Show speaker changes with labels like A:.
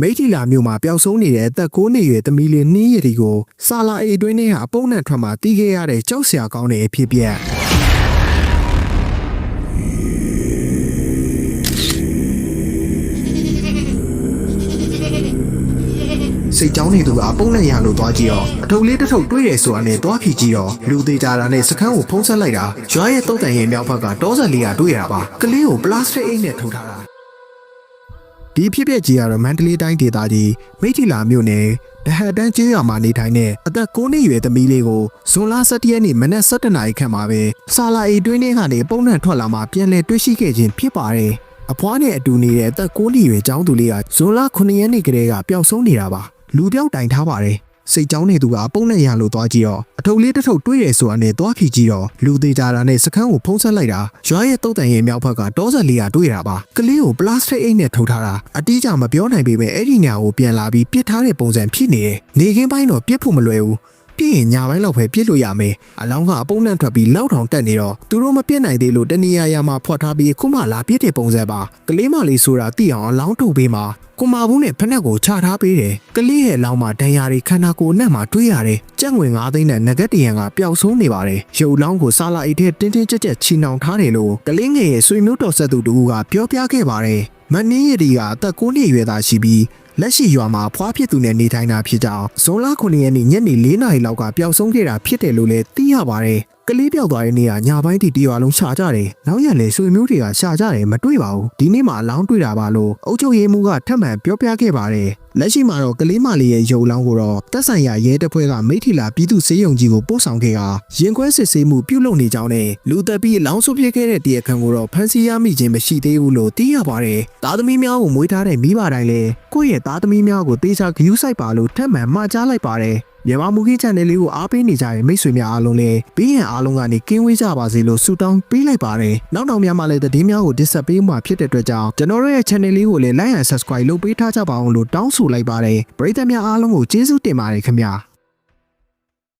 A: မိထီလာမြို့မှာပျောက်ဆုံးနေတဲ့အသက်9နှစ်အရွယ်သမီးလေးနှင်းရည်ဒီကိုဆာလာအေတွင်းထဲကအပုံနဲ့ထွက်မှာတီးခဲ့ရတဲ့ကြောက်စရာကောင်းတဲ့အဖြစ်ပြက်စိတ်ကြောင်းနေသူကပုံနဲ့ရလို့သွားကြည့်တော့အထုပ်လေးတစ်ထုပ်တွေးတယ်ဆိုတာနဲ့သွားဖြီကြည့်တော့လူသေးကြတာနဲ့စကန်းကိုဖုံးဆက်လိုက်တာရွာရဲ့တုတ်တန်ရဲ့မြောက်ဘက်ကတောဆက်လေးကတွေးရတာပါကလေးကိုပလတ်စတစ်အိတ်နဲ့ထုတ်ထားတာ ဒီဖြစ်ပျက်ကြီးကတော့မန္တလေးတိုင်းဒေသကြီးမိထီလာမြို့နယ်ဒဟတ်တန်းကျေးရွာမှာနေထိုင်တဲ့အသက်9နှစ်အရွယ်သမီးလေးကိုဇွန်လ17ရက်နေ့မနက်7:00နာရီခန့်မှာပဲဆာလာအိတ်တွင်းထဲကနေပုံနဲ့ထွက်လာမှပြန်လည်တွေ့ရှိခဲ့ခြင်းဖြစ်ပါတယ်အဖွားနဲ့အတူနေတဲ့အသက်9နှစ်အရွယ်ကျောင်းသူလေးကဇွန်လ9ရက်နေ့ကတည်းကပျောက်ဆုံးနေတာပါလူပြောက်တိုင်ထားပါတယ် စိတ်ကြောင်းနေသူကပုံနဲ့ရလို့သွားကြည့်တော့အထုပ်လေးတစ်ထုပ်တွေးရဆိုတာနဲ့သွားဖြီကြည့်တော့လူသေးကြတာနဲ့စကန်းကိုဖုံးဆက်လိုက်တာရွာရဲ့တုတ်တန်ရဲ့မြောက်ဘက်ကတောဆက်လေးကတွေးတာပါကလေးကိုပလတ်စတစ်အိတ်နဲ့ထုတ်ထားတာအတိအကျမပြောနိုင်ပေမဲ့အဲ့ဒီညာကိုပြန်လာပြီးပြစ်ထားတဲ့ပုံစံဖြစ်နေတယ်နေခင်းပိုင်းတော့ပြစ်ဖို့မလွယ်ဘူး ပြည့်ရင်ညာပိုင်းလောက်ပဲပြစ်လို့ရမယ်အလောင်းကအပုံနဲ့ထွက်ပြီးလောက်ထောင်တက်နေတော့သူတို့မပြစ်နိုင်သေးလို့တနေရာရာမှာဖွက်ထားပြီးခုမှလာပြစ်တဲ့ပုံစံပါကလေးမလေးဆိုတာသိအောင်အလောင်းထုတ်ပေးမှာကိုမာဘူးနဲ့ဖက်နှက်ကိုချထားပေးတယ်ကလေးရဲ့လောင်းမှာဒဏ်ရာတွေခန္ဓာကိုယ်အနှံ့မှာတွေးရတယ်ကြက်ငွေ9သိန်းနဲ့ငကက်တရံကပျောက်ဆုံးနေပါတယ်ရုပ်လောင်းကိုဆာလာအိတ်ထဲတင်းတင်းကြပ်ကြပ်ချီနှောင်ထားတယ်လို့ကလေးငယ်ရဲ့ဆွေမျိုးတော်ဆက်သူတူကပြောပြခဲ့ပါတယ်မနင်းရည်ဒီကအသက်9နှစ်အရွယ်သားရှိပြီး လက်ရှိရွာမှာဖွားဖြစ်သူနဲ့နေထိုင်တာဖြစ်ကြောင်းဇွန်လ9ရက်နေ့ညနေ4နာရီလောက်ကပျောက်ဆုံးခဲ့တာဖြစ်တယ်လို့လည်းသိရပါတယ် ကလေးပြောက်သွားတဲ့နေ့ကညပိုင်းထိတရွာလုံးရှာကြတယ်။နောက်ရက်လေဆွေမျိုးတွေကရှာကြတယ်မတွေ့ပါဘူး။ဒီနေ့မှအလောင်းတွေ့တာပါလို့အုတ်ချုပ်ရေးမှုကထပ်မံပြောပြခဲ့ပါတယ်။လက်ရှိမှာတော့ကလေးမလေးရဲ့ရုပ်လောင်းကိုတော့တက်ဆိုင်ရာရဲတပ်ဖွဲ့ကမိထီလာပြည်သူစေယုံကြီးကိုပို့ဆောင်ခဲ့ကရင်ခွဲစစ်ဆေးမှုပြုလုပ်နေကြောင်းနဲ့လူသက်ပြီးလောင်းဆုပ်ဖြစ်ခဲ့တဲ့တရားခံကိုတော့ဖမ်းဆီးရမိခြင်းမရှိသေးဘူးလို့သိရပါတယ်။သားသမီးများကိုမွေးထားတဲ့မိဘတိုင်းလည်းကိုယ့်ရဲ့သားသမီးများကိုတေချာဂရုစိုက်ပါလို့ထပ်မံမှာကြားလိုက်ပါတယ်။ မြန်မာမူကြီး channel လေးကိုအားပေးနေကြတဲ့မိတ်ဆွေများအားလုံးလည်းဘေးရန်အားလုံးကနေကင်းဝေးကြပါစေလို့ဆုတောင်းပေးလိုက်ပါတယ်။နောက်တောင်များမှလည်းသတင်းများကို discuss ပေးမှာဖြစ်တဲ့အတွက်ကြောင့်ကျွန်တော်တို့ရဲ့ channel လေးကိုလည်း like and subscribe လုပ်ပေးထားကြပါအောင်လို့တောင်းဆိုလိုက်ပါတယ်။ပရိသတ်များအားလုံးကိုကျေးဇူးတင်ပါတယ်ခင်ဗျာ။